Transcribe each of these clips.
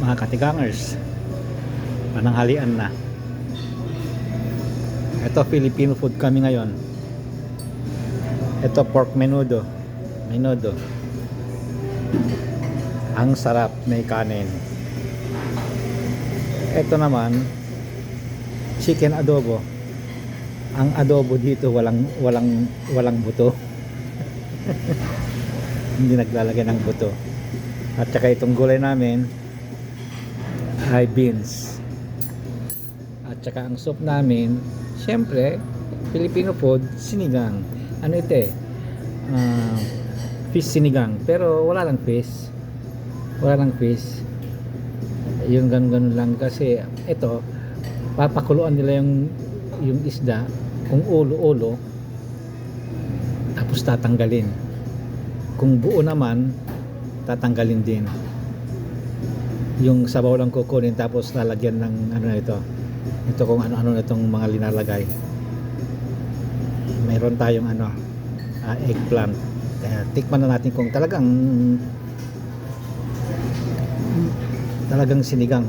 mga katigangers. Pananghalian na. Ito Filipino food kami ngayon. Ito pork menudo. Menudo. Ang sarap may kanin. Ito naman chicken adobo. Ang adobo dito walang walang walang buto. Hindi naglalagay ng buto. At saka itong gulay namin ay beans. At saka ang soup namin syempre Filipino food sinigang. Ano ito eh? Ah, fish sinigang. Pero wala lang fish. Wala lang fish. Yung ganun ganun lang kasi ito papakuluan nila yung yung isda kung ulo ulo tapos tatanggalin. Kung buo naman tatanggalin din yung sabaw lang kukunin tapos lalagyan ng ano na ito. Ito kung ano-ano itong mga linalagay. Mayroon tayong ano ah, eggplant. Kaya tikman na natin kung talagang talagang sinigang.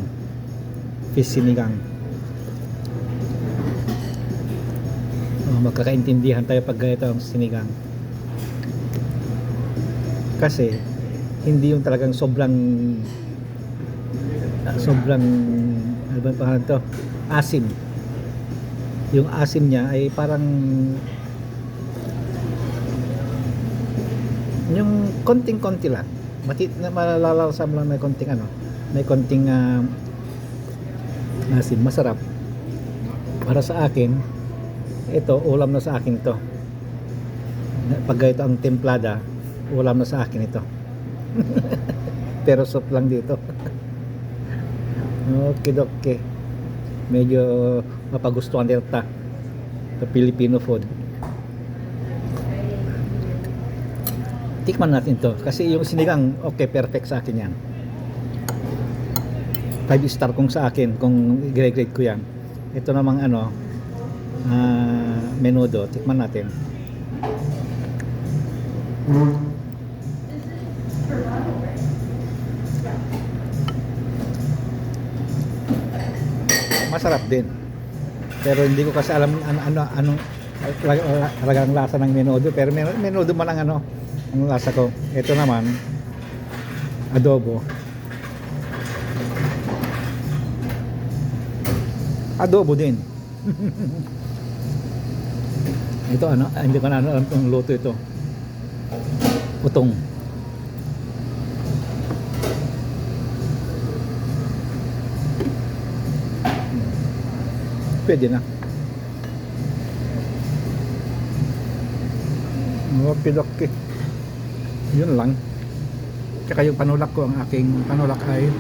Fish sinigang. Oh, magkakaintindihan tayo pag ganito ang sinigang. Kasi hindi yung talagang sobrang sobrang ano ba ang pangalan to? Asim. Yung asim niya ay parang yung konting-konti lang. Matit na malalasam lang may konting ano may konting ah, asim. Masarap. Para sa akin ito ulam na sa akin to pag ito ang templada ulam na sa akin ito. Pero soup lang dito okay okay. Medyo mapagustuhan nila ta sa Filipino food. Tikman natin to kasi yung sinigang okay perfect sa akin yan. 5 star kung sa akin kung i-grade ko yan. Ito namang ano ah, menudo. Tikman natin masarap din. Pero hindi ko kasi alam ano ano anong lag- talagang lasa ng menudo. Pero men- menudo man ang ano ang lasa ko. Ito naman adobo. Adobo din. Ito ano hindi ko na ano alam kung luto ito. Utong pwede na. Okay okay yun lang. Tsaka yung panulak ko ang aking panulak ay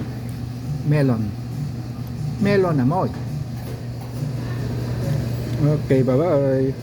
melon. Melon na mo okay bye bye